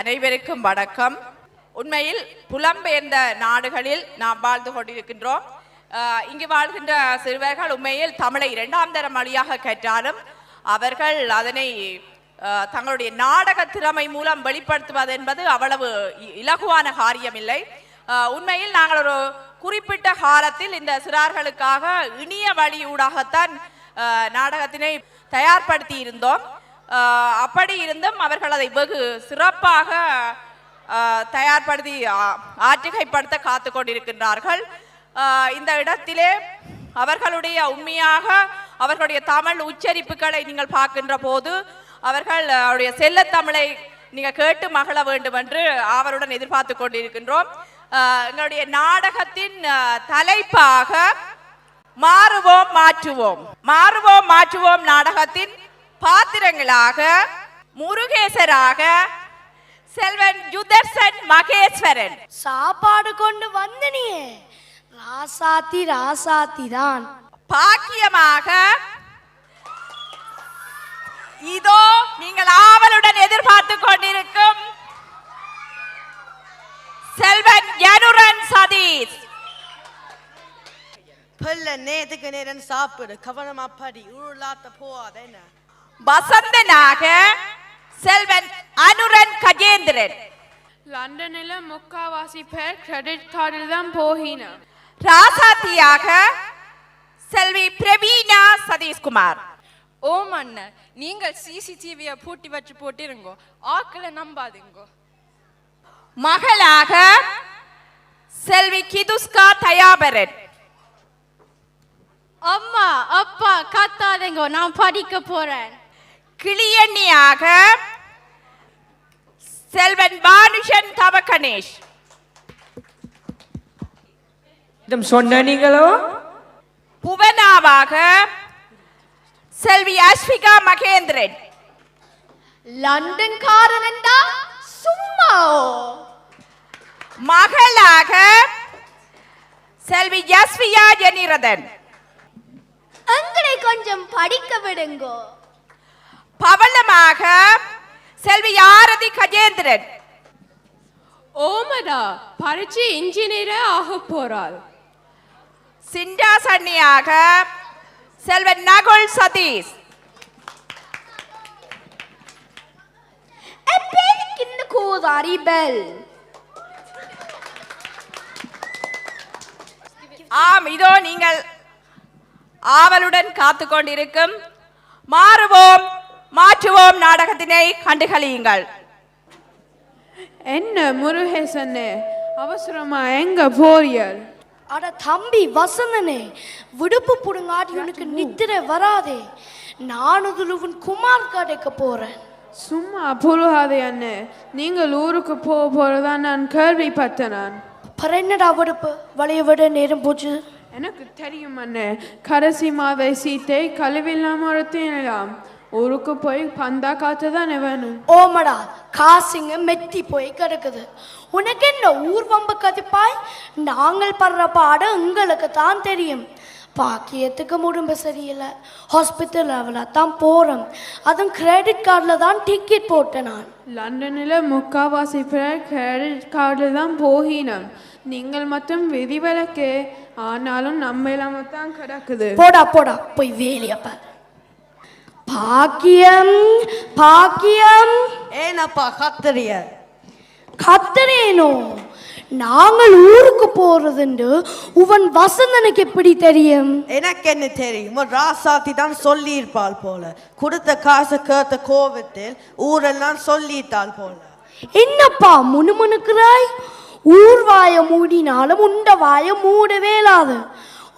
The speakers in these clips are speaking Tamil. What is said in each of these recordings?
அனைவருக்கும் வணக்கம். உண்மையில் புலம்பெயர்ந்த நாடுகளில் நாம் வாழ்ந்து கொண்டிருக்கின்றோம். இங்கு வாழ்கின்ற சிறுவர்கள் உண்மையில் தமிழை இரண்டாம் தர மொழியாக கற்றாலும் அவர்கள் அதனை தங்களுடைய நாடக திறமை மூலம் வெளிப்படுத்துவது என்பது அவ்வளவு இ- இலகுவான காரியமில்லை. இல்லை உண்மையில் நாங்கள் ஒரு குறிப்பிட்ட காலத்தில் இந்த சிறார்களுக்காக இனிய வழியூடாகத்தான் நாடகத்தினை தயார்படுத்தி இருந்தோம். அப்படி இருந்தும் அவர்கள் அதை வெகு சிறப்பாக தயார்படுத்தி ஆற்றுகைப்படுத்த காத்து கொண்டிருக்கின்றார்கள். இந்த இடத்திலே அவர்களுடைய உண்மையாக அவர்களுடைய தமிழ் உச்சரிப்புகளை நீங்கள் பார்க்கின்ற போது அவர்கள் அவருடைய செல்ல தமிழை நீங்கள் கேட்டு மகிழ வேண்டும் என்று ஆவலுடன் எதிர்பார்த்து கொண்டிருக்கின்றோம். எங்களுடைய நாடகத்தின் தலைப்பாக மாறுவோம் மாற்றுவோம். மாறுவோம் மாற்றுவோம் நாடகத்தின் பாத்திரங்களாக முருகேசராக செல்வன் யுதர்சன் மகேஸ்வரன். சாப்பாடு கொண்டு வந்தனியே. ராசாத்தி ராசாத்தி தான். பாக்கியமாக இதோ நீங்கள் ஆவலுடன் எதிர்பார்த்து கொண்டிருக்கும் செல்வன் யனுரன் சதீஷ். புல்ல நேத்துக்கு நேரம் சாப்பிடு கவனமா படி உருளாத்த போவாத என்ன? வசந்தனாக செல்வன் அனுரன் கஜேந்திரன். லண்டனில் முக்காவாசி பேர் கிரெடிட் கார்டில் தான் போகின ராசாத்தியாக செல்வி பிரவீனா சதீஷ்குமார். ஓம் அண்ணன் நீங்கள் சிசிடிவியை பூட்டி வச்சு போட்டிருங்கோ. ஆக்களை நம்பாதீங்கோ. மகளாக செல்வி கிதுஸ்கா தயாபரன். அம்மா அப்பா கத்தாதீங்க நான் படிக்க போறேன். கிளியண்ணியாக செல்வன் பானுஷன் தவகணேஷ். இதம் சொன்ன நீங்களோ? புவனாவாக செல்வி அஸ்விகா மகேந்திரன். லண்டன் காரனண்டா சும்மா மகளாக செல்வி யஸ்வியா ஜெனிரதன். எங்களை கொஞ்சம் படிக்க விடுங்கோ. பவளமாக செல்வி ஆரதி கஜேந்திரன். ஓமடா பரிச்சு இன்ஜினியரே ஆக போறாள். சிண்டாசன்னியாக செல்வன் நகுல் சதீஷ். இந்த கூதாரி பெல் ஆம் இதோ நீங்கள் ஆவலுடன் காத்து கொண்டிருக்கும். மாறுவோம். மாற்றுவோம் நாடகத்தினை கண்டுகளியுங்கள். என்ன முருகேசன்னு அவசரமா எங்க போறியல்? அட தம்பி வசந்தனே விடுப்பு புடுங்காட்டி உனக்கு நித்திரை வராதே. நானுதுல உன் குமார் கடைக்க போறேன். சும்மா புழுகாதே அண்ணே நீங்கள் ஊருக்கு போக போறதா நான் கேள்விப்பட்டேன் நான் அப்புறம் என்னடா விடுப்பு? வளைய விட நேரம் போச்சு. எனக்கு தெரியும் அண்ணே கடைசி மாத சீட்டை கழுவில்லாம ஊருக்கு போய் பந்தா காத்து தானே வேணும் ஓமடா காசுங்க மெத்தி போய் கிடக்குது. உனக்கு என்ன ஊர் வம்பு கதிப்பாய்? நாங்கள் படுற பாடு உங்களுக்கு தான் தெரியும். பாக்கியத்துக்கு உடம்பு சரியில்லை. ஹாஸ்பிட்டல் லெவலில் தான் போகிறோம் அதுவும் கிரெடிட் கார்டில் தான் டிக்கெட் போட்டேன் நான். லண்டனில் முக்காவாசி பேர் கிரெடிட் கார்டில் தான் போகினோம். நீங்கள் மட்டும் விதிவிலக்கு ஆனாலும் நம்ம இல்லாம தான் கிடக்குது. போடா போடா போய் வேலையப்ப பாக்கியம் பாக்கியம். ஏனப்பா கத்தறிய கத்தரேனோ நாங்கள் ஊருக்கு போறதுண்டு உவன் வசந்தனுக்கு எப்படி தெரியும்? எனக்கு என்ன தெரியும் ராசாத்தி தான் சொல்லி இருப்பாள் போல. கொடுத்த காசை கேட்ட கோவத்தில் ஊரெல்லாம் சொல்லிட்டாள் போல. என்னப்பா முணுமுணுக்கிறாய்? ஊர் வாய மூடினாலும் உண்ட வாய மூடவே இல்லாது.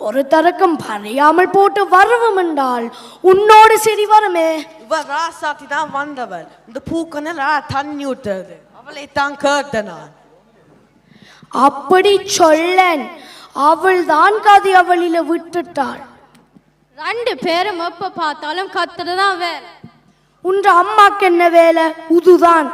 ஒரு தரக்கம் பறையாமல் போட்டு வரவும் என்றால் உன்னோடு சரி வருமே? இவ ராசாத்தி தான் வந்தவள். இந்த பூக்கனில் தண்ணி விட்டுறது அவளை தான் கேட்ட நான். அப்படி சொல்லன். அவள் தான் கதை அவளில விட்டுட்டாள். ரெண்டு பேரும் எப்ப பார்த்தாலும் கத்துறதான் வேலை. உன்ற அம்மாக்கு என்ன வேலை? உதுதான்.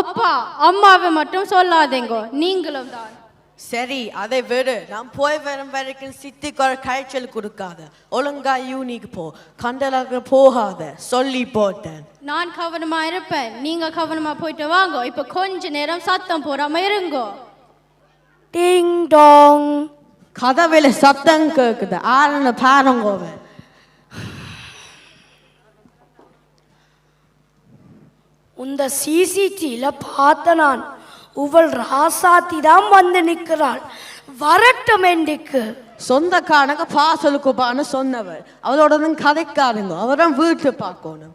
அப்பா அம்மாவை மட்டும் சொல்லாதீங்க. நீங்களும் தான். சரி அதை விடு. நான் போய் வரும் வரைக்கும் சித்திக்கு ஒரு காய்ச்சல் கொடுக்காத. ஒழுங்கா யூனிக்கு போ. கண்டலாக போகாத. சொல்லி போட்டேன். நான் கவனமா இருப்பேன். நீங்க கவனமா போயிட்டு வாங்க. இப்ப கொஞ்ச நேரம் சத்தம் போடாம இருங்கோ. டிங் டாங் கதவில சத்தம் கேக்குது. ஆறுன்னு பாருங்கோவன் உந்த சிசிடிவில பார்த்த நான். உவள் ராசாத்தி தான் வந்து நிற்கிறாள். வரட்டும் என்றுக்கு. சொந்தக்காரங்க பாசலுக்கு பான்னு சொன்னவர். அவளோட தான் கதைக்காருங்க. அவரும் வீட்டு பார்க்கணும்.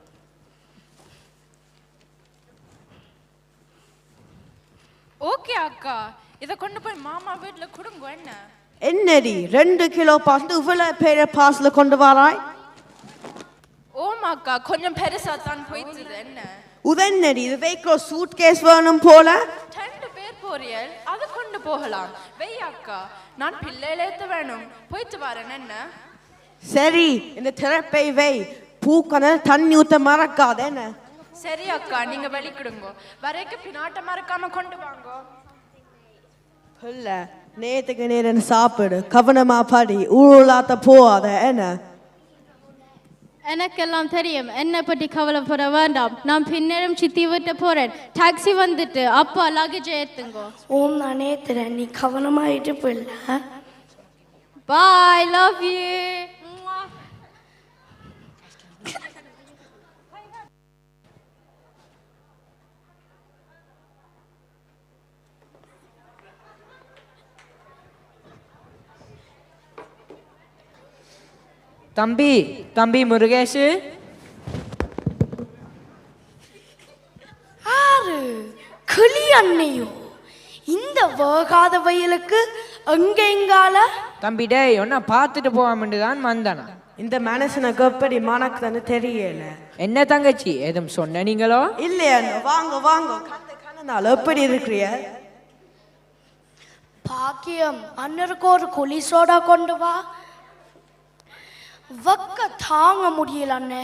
ஓகே அக்கா. இதை கொண்டு போய் மாமா வீட்டுல கொடுங்க என்ன? என்னடி? ரெண்டு கிலோ பாசல் இவ்வளவு பெரிய பாசல கொண்டு வராய்? ஓமா அக்கா கொஞ்சம் பெருசா தான் போயிடுது என்ன? உதன்னடி இது வைக்கிற சூட் கேஸ் வேணும் போல? ரெண்டு பேர் போறியல் அதை கொண்டு போகலாம். வெய் அக்கா நான் பிள்ளையில ஏத்த வேணும். போயிட்டு வரேன் என்ன? சரி இந்த திறப்பை வை. பூக்கன தண்ணி ஊத்த மறக்காத என்ன? சரி அக்கா நீங்க வெளிக்கிடுங்க. வரைக்கும் பின்னாட்ட மறக்காம கொண்டு வாங்க. இல்ல நேத்துக்கு நேரம் சாப்பிடு. கவனமா படி. ஊழலாத்த போகாத என்ன? எனக்கெல்லாம் தெரியும் என்னை பற்றி கவலைப்பட வேண்டாம். நான் பின்னரும் சித்தி விட்டு போறேன். டாக்ஸி வந்துட்டு அப்பா லக்கேஜ் ஏத்துங்கோ ஓம் நான் நேத்துறேன் நீ கவனமாயிட்டு போயிடல பாய் லவ் யூ தம்பி தம்பி முருகேஷ். ஆறு கிளி அன்னையோ. இந்த வேகாத வயலுக்கு எங்க எங்கால? தம்பி டேய் ஒன்னா பார்த்துட்டு போவாமட்டு தான் வந்தானா இந்த மனுஷனுக்கு எப்படி மணக்குதுன்னு தெரியல. என்ன தங்கச்சி எதுவும் சொன்ன நீங்களோ? இல்லையா வாங்க வாங்க. கண்ணு கண்ணனால எப்படி இருக்கிறிய? பாக்கியம் அண்ணருக்கு ஒரு குழி சோடா கொண்டு வா. வக்க தாங்க முடியல அண்ணே.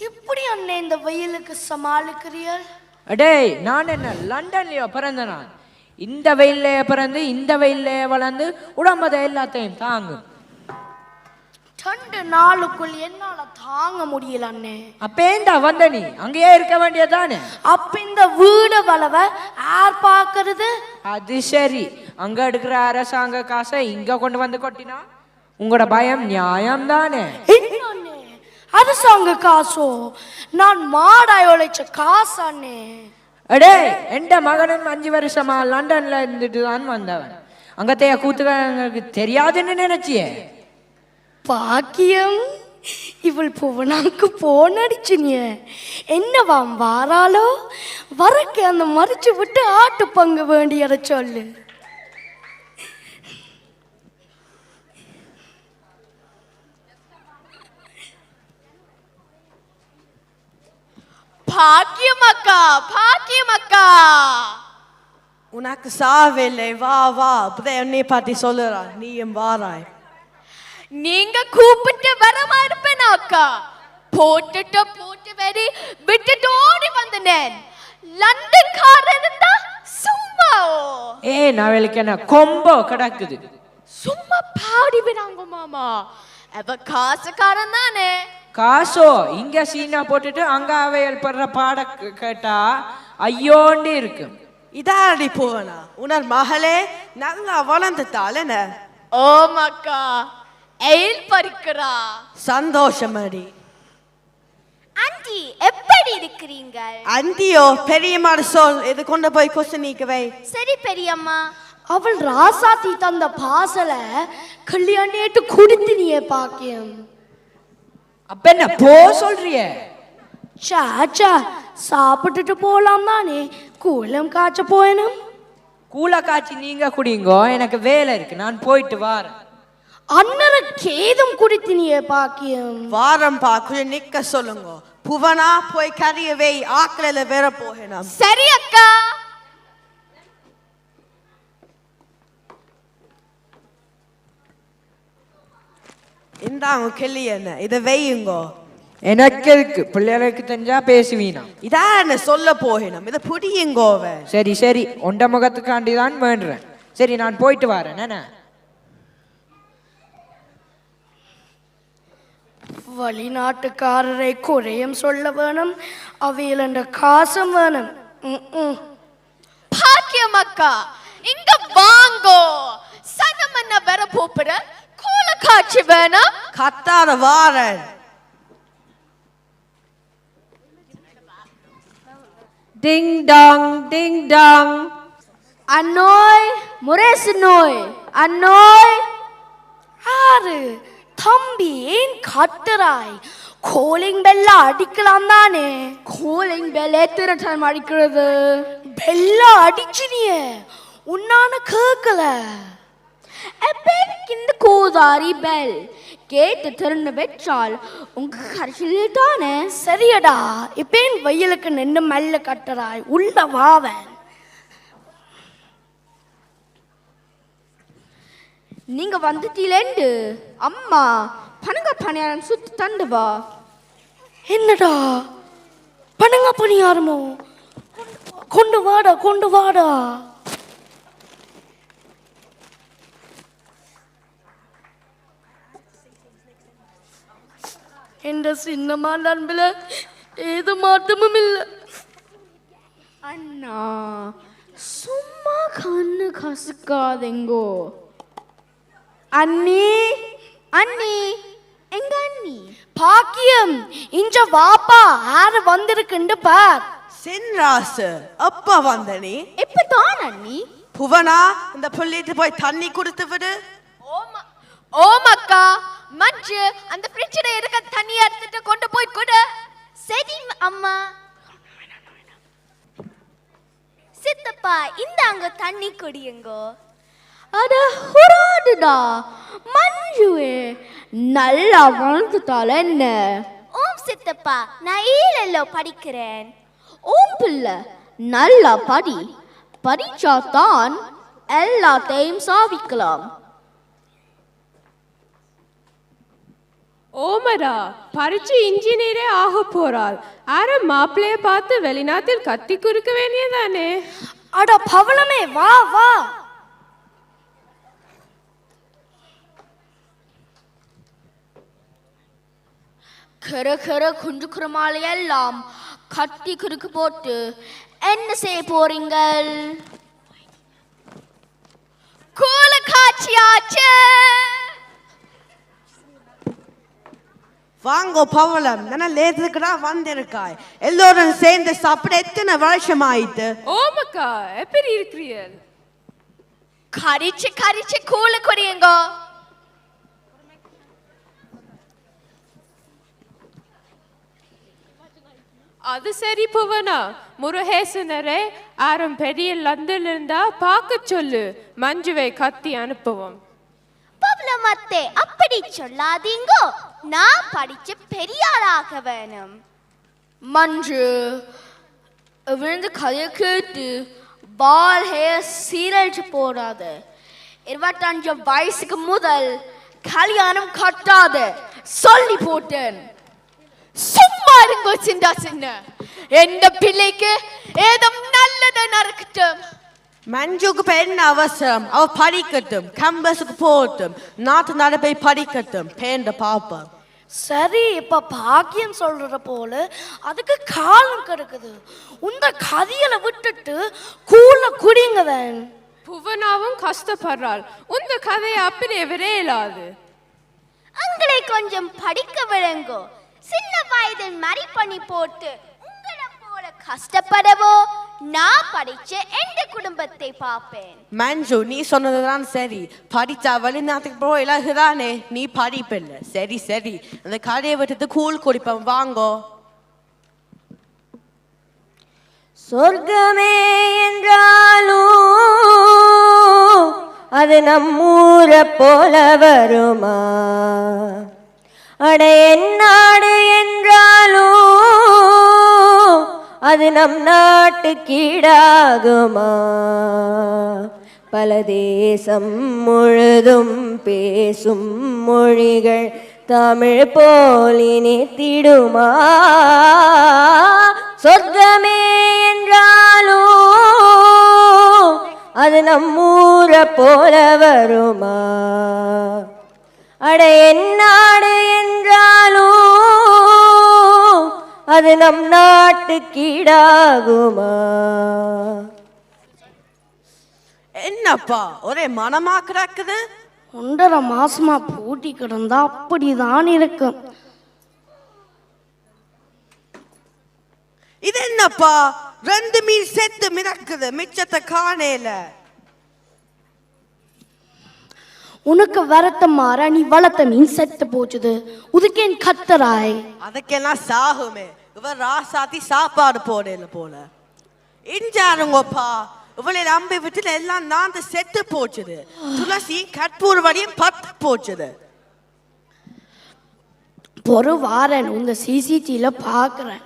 இப்படி அண்ணே இந்த வெயிலுக்கு சமாளிக்கிறீர்கள்? டேய் நான் என்ன லண்டன்லயோ பிறந்த நான்? இந்த வெயில்ல பிறந்து இந்த வெயில்ல வளர்ந்து உடம்பதை எல்லாத்தையும் தாங்கும் ரெண்டு நாளுக்குள் என்னால தாங்க முடியல அண்ணே. அப்பேண்டா வந்த நீ அங்கேயே இருக்க வேண்டியதானே அப்ப இந்த வீடு வளவ யார் பார்க்கறது? அது சரி. அங்க எடுக்கிற அரசாங்க காசை இங்க கொண்டு வந்து கொட்டினா? உங்களோட பயம் நியாயம் தானே என்ன அண்ணே அரசாங்க காசோ? நான் மாடாய் உழைச்ச காசு அண்ணே அடே எந்த மகனும் அஞ்சு வருஷமா லண்டன்ல இருந்துட்டு தான் வந்தவன். அங்கத்தைய கூத்துக்காரங்களுக்கு தெரியாதுன்னு நினைச்சியே? பாக்கியம் இவள் புவனாக்கு போன் அடிச்சுனிய என்னவாம் வாராளோ? வரக்கு அந்த மறிச்சு விட்டு ஆட்டு பங்கு வேண்டியத சொல்லு. பாக்கியம் அக்கா பாக்கியம் அக்கா உனக்கு சாவில்லை. வா வா. அப்பதான் என்னை பத்தி சொல்லுறான் நீயும் வாராய் நீங்க கூப்பிட்டு வரமா இருப்பேன் அக்கா? போட்டுட்டு போட்டு வெறி விட்டுட்டு ஓடி வந்தனேன். லண்டன் கார் இருந்தா சும்மா ஏ நாளைக்கு என்ன கொம்போ கிடக்குது. சும்மா பாடி விடாங்க மாமா. அவ காசுக்காரன் தானே? காசோ இங்க சீனா போட்டுட்டு அங்க அவையல் படுற பாட கேட்டா ஐயோண்டு இருக்கு. இதாடி போவனா உனர் மகளே நல்லா வளர்ந்துட்டாள் என்ன ஓம் அக்கா எயில் பறிக்கிறா. சந்தோஷம் அடி ஆண்டி எப்படி இருக்கிறீங்க அந்தியோ பெரியம்மாடு சொல் இது கொண்டு போய் கொசனிக்கவை சரி பெரியம்மா. அவள் ராசாத்தி தந்த பாசல கல்யாணிட்டு குடுத்தினியே பாக்கியம். அப்ப என்ன போ சொல்றியே? சா சா சாப்பிட்டுட்டு போலாம் தானே. கூலம் காய்ச்ச போயணும். கூல காய்ச்சி நீங்க குடிங்கோ எனக்கு வேலை இருக்கு நான் போயிட்டு வாரேன். அண்ணரை கேதும் குடித்தினியே பாக்கியம். வாரம் பா கொஞ்சம் நிக்க சொல்லுங்க. புவனா போய் கறிய வை ஆக்கலையில வேற போகணும். சரி அக்கா. இந்தாங்க கிள்ளி என்ன இதை வையுங்கோ. எனக்கு எதுக்கு பிள்ளைகளுக்கு தெரிஞ்சா பேசுவீனா இதான் என்ன சொல்ல போகணும் இதை புடியுங்கோவ சரி சரி ஒண்ட முகத்துக்காண்டி தான் வேண்டுறேன். சரி நான் போயிட்டு வரேன். என்ன? வெளிநாட்டுக்காரரை குறையும் சொல்ல வேணும். அவையில் என்ற காசும் வேணும். பாக்கியம் அக்கா இங்க வாங்கோ. சனம் என்ன வர போப்புற? கூல காட்சி வேணாம். கத்தாத வாரன். டிங் டாங் டிங் டாங் அன்னோய் முரசு நோய். அன்னோய். ஆறு தம்பி ஏன் கட்டுறாய்? கோலிங் பெல்ல அடிக்கலாம் தானே. கூலிங் பெல் எத்தனை டைம் அடிக்கிறது? பெல்ல அடிச்சினியே. உன்னான கேட்கல எப்பேருக்கு இந்த கோதாரி பெல் கேட்டு திறந்து வச்சால் உங்க கடைசியில் தானே சரியடா இப்பேன் வெயிலுக்கு நின்று மெல்ல கட்டுறாய். உள்ள வாவன் நீங்க வந்துட்டீலேண்டு. அம்மா பனங்க பணியாரம் சுத்தி தண்டு வா. என்னடா? பணங்க பணியாரமோ? கொண்டு வாடா கொண்டு வாடா. என்ற சின்னமா நண்பில் ஏது மாற்றமும் இல்லை. அண்ணா சும்மா கண்ணு கசுக்காதெங்கோ. அண்ணி அண்ணி எங்க அண்ணி? பாக்கியம் இஞ்ச வாப்பா ஆறு வந்திருக்குண்டு பார். சென்ராசு அப்பா வந்த நீ எப்பதான் அண்ணி. புவனா இந்த புள்ளிட்டு போய் தண்ணி கொடுத்து விடு. ஓமா ஓமக்கா மஞ்சு அந்த ஃப்ரிட்ஜில் இருக்க தண்ணி எடுத்துட்டு கொண்டு போய் கொடு. சரி அம்மா. சித்தப்பா இந்தாங்க தண்ணி குடியுங்கோ. அட ஹுராடுடா மஞ்சுவே நல்லா வளர்ந்துட்டால என்ன? ஓம் சித்தப்பா நான் ஈழல்லோ படிக்கிறேன். ஓம் பிள்ளை நல்லா படி. படிச்சா தான் எல்லாத்தையும் சாதிக்கலாம். ஓமரா பரிச்சு இன்ஜினியரே ஆக போறாள். அர மாப்பிள்ளைய பார்த்து வெளிநாட்டில் கத்தி குறுக்க வேண்டியதானே? அட பவளமே வா வா. கர கர குஞ்சு குருமாலையெல்லாம் கட்டி குறுக்கு போட்டு என்ன செய்ய போறீங்கள்? கூல காட்சியாச்சு வாங்கோ பவளம். நான் லேத்துக்கு தான் வந்திருக்காய். எல்லோரும் சேர்ந்து சாப்பிட எத்தனை வருஷம் ஆயிட்டு ஓமக்கா எப்படி இருக்கிறீர்கள்? கரிச்சு கரிச்சு கூல குடியுங்கோ. அது சரி புவனா. முருகேசனரே ஆரம் பெரிய லந்தன் இருந்தா பார்க்க சொல்லு. மஞ்சுவை கத்தி அனுப்புவோம். பப்ளமத்தே அப்படி சொல்லாதீங்கோ. நான் படிச்சு பெரியாராக வேணும். மன்று விழுந்து கதையை கேட்டு பால் ஹேர் சீரழிச்சு போடாத. இருபத்தஞ்சு வயசுக்கு முதல் கல்யாணம் கட்டாத. சொல்லி போட்டேன். சும்மா இருங்கோ சின்ன சின்ன. எந்த பிள்ளைக்கு ஏதோ நல்லது நடக்கட்டும். மஞ்சுக்கு என்ன அவசரம் அவ படிக்கட்டும் கம்பஸுக்கு போகட்டும் நாட்டு நடப்பை படிக்கட்டும் பேண்ட பாப்போம் சரி இப்ப பாக்கியம் சொல்ற போல அதுக்கு காலம் கிடக்குது உந்த கதியலை விட்டுட்டு கூல குடிங்கதன் புவனாவும் கஷ்டப்படுறாள் உந்த கதையை அப்படியே விரையலாது உங்களை கொஞ்சம் படிக்க விடுங்கோ சின்ன வயதில் மறி பண்ணி போட்டு உங்களை போல கஷ்டப்படவோ நான் படிச்சு எந்த குடும்பத்தை பார்ப்பேன்? மஞ்சு நீ சொன்னதுதான் சரி. படிச்சா வெளிநாட்டுக்கு போய் இலகுதானே? நீ படிப்பில்லை. சரி சரி. அந்த கடையை விட்டுட்டு கூழ் குடிப்போம் வாங்கோ. சொர்க்கமே என்றாலும் அது நம்மூரை போல வருமா? அட எந்நாடு என்றாலும் அது நம் நாட்டு கீடாகுமா பல தேசம் முழுதும் பேசும் மொழிகள் தமிழ் போலினி திடுமா சொர்க்கமே என்றாலும் அது நம்மூர போல வருமா? அட என் நாடு என்றாலும் அது நம் நாட்டு கீடாகுமா? என்னப்பா ஒரே மனமா கிடக்குது? ஒன்றரை மாசமா பூட்டி கிடந்தா அப்படிதான் இருக்கும் இது என்னப்பா ரெண்டு மீன் செத்து மிதக்குது மிச்சத்தை காணேல. உனக்கு வரத்த மாற நீ வளர்த்த மீன் செத்து போச்சுது. உதுக்கேன் கத்தராய். அதுக்கெல்லாம் சாகுமே. இவர் ராசாத்தி சாப்பாடு போடல போல. இஞ்சாருங்கப்பா இவளை நம்பி விட்டு எல்லாம் நான் செத்து போச்சுது. துளசி கற்பூர் வழியும் பத்து போச்சுது. பொறு வாரன் உங்க சிசிடில பாக்குறேன்.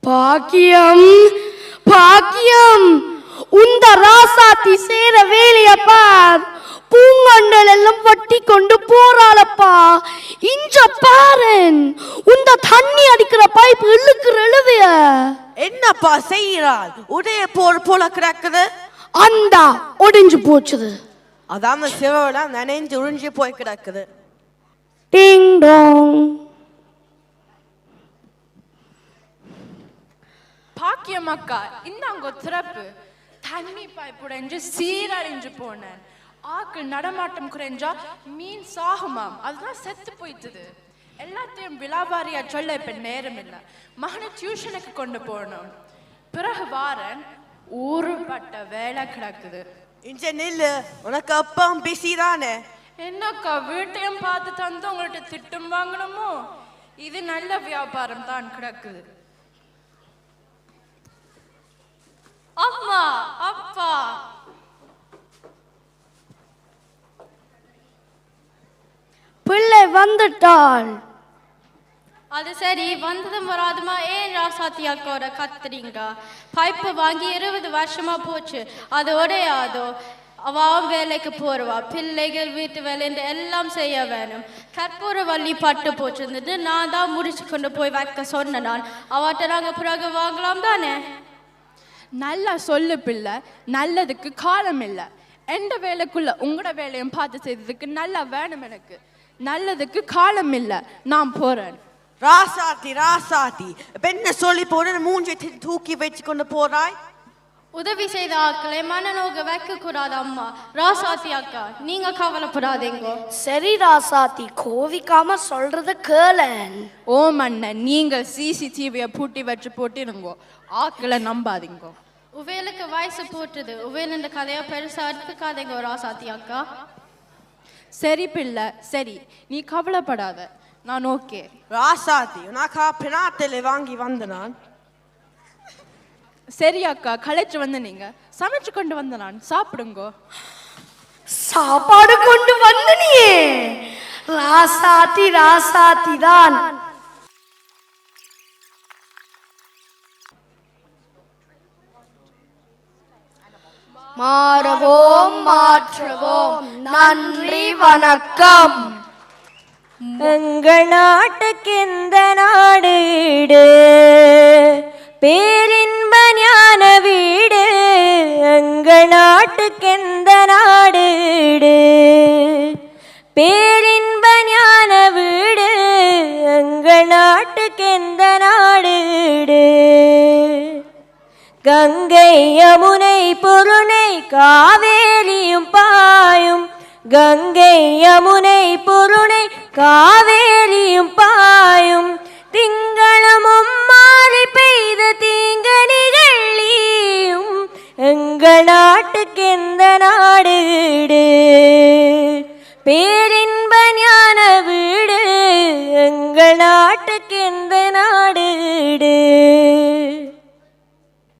பாக்கியம் பாக்கியம். உந்த ராசாத்தி சேர வேலைய பார் பூங்கொண்டல் எல்லாம் வட்டி கொண்டு போறாளப்பா. இஞ்ச பாரன் உந்த தண்ணி அடிக்கிற பைப் இழுக்கிற எழுவைய என்னப்பா செய்யறாள் உடைய போர் போல கிடக்குது. அந்தா ஒடிஞ்சு போச்சுது. அதான் அந்த சிவவெல்லாம் நனைஞ்சு உறிஞ்சு போய் கிடக்குது. Ding dong. பாக்கியம் அக்கா இந்தாங்க திறப்பு தண்ணி பைப் உடைஞ்சு சீரழிஞ்சு போனேன். ஆக்கள் நடமாட்டம் குறைஞ்சா மீன் சாகுமாம். அதுதான் செத்து போயிட்டுது. எல்லாத்தையும் விலாபாரியா சொல்ல இப்ப நேரம் இல்லை மகனை டியூஷனுக்கு கொண்டு போகணும் பிறகு வாரன் ஊருப்பட்ட வேலை கிடக்குது. இஞ்ச நில்லு. உனக்கு அப்பம் பிஸி தானே? என்னக்கா வீட்டையும் பார்த்து தந்து உங்கள்ட்ட திட்டம் வாங்கணுமோ? இது நல்ல வியாபாரம் தான் கிடக்குது. அம்மா அப்பா. பிள்ளை வந்துட்டாள். அது சரி வந்ததும் வராதுமா? ஏன் ராசாத்தி அக்காவோட கத்துறீங்க? பைப்பு வாங்கி இருபது வருஷமா போச்சு. அது உடையாதோ? அவன் வேலைக்கு போறவா? பிள்ளைகள் வீட்டு வேலைன்னு எல்லாம் செய்ய வேணும். கற்பூர வள்ளி பட்டு போச்சிருந்தது. நான் தான் முடிச்சு கொண்டு போய் வைக்க சொன்னேன் நான். அவட்ட நாங்க பிறகு வாங்கலாம் தானே? நல்லா சொல்லு பிள்ளை நல்லதுக்கு காலம் இல்லை. எந்த வேலைக்குள்ள உங்களோட வேலையும் பார்த்து செய்ததுக்கு நல்லா வேணும் எனக்கு. நல்லதுக்கு காலம் இல்லை. நான் போறேன். ராசாத்தி ராசாத்தி. என்ன சொல்லி போன மூஞ்சி தூக்கி வச்சு கொண்டு போறாய்? உதவி செய்த ஆக்களை மனநோக வைக்க கூடாது அம்மா. ராசாத்தி அக்கா நீங்க கவலைப்படாதீங்க. சரி ராசாத்தி கோவிக்காம சொல்றத கேளன். ஓ மன்னன் நீங்கள் சிசிடிவியை பூட்டி வச்சு போட்டிருங்கோ. ஆக்களை நம்பாதீங்கோ. உவேலுக்கு வயசு போட்டுது. உவேல் இந்த கதையை பெருசா எடுத்துக்காதீங்க ராசாத்தி அக்கா. சரி பிள்ளை சரி. நீ கவலைப்படாத. நான் ஓகே. ராசாத்தி உனக்கா பினாத்தில வாங்கி வந்த நான். சரி அக்கா களைச்சு வந்து நீங்க. சமைச்சு கொண்டு வந்த நான். சாப்பிடுங்கோ. சாப்பாடு கொண்டு வந்து நீயே. ராசாத்தி ராசாத்தி தான். மாறவோம் மாற்றுவோம். நன்றி வணக்கம். எங்கள் நாட்டுக்கு எந்த நாடு பேரின்ப ஞான வீடு எங்கள் நாட்டுக்கு எந்த நாடு பேரின்ப ஞான வீடு கங்கை யமுனை பொருணை காவேரியும் பாயும். கங்கை யமுனை பொருணை காவேரியும் பாயும். திங்களமும் மாறி பெய்த தீங்க தீங்கனிகள்ளியும் எங்கள் நாட்டுக்கு எந்த நாடு பேரின்ப ஞான வீடு. எங்கள் நாட்டுக்கு எந்த நாடு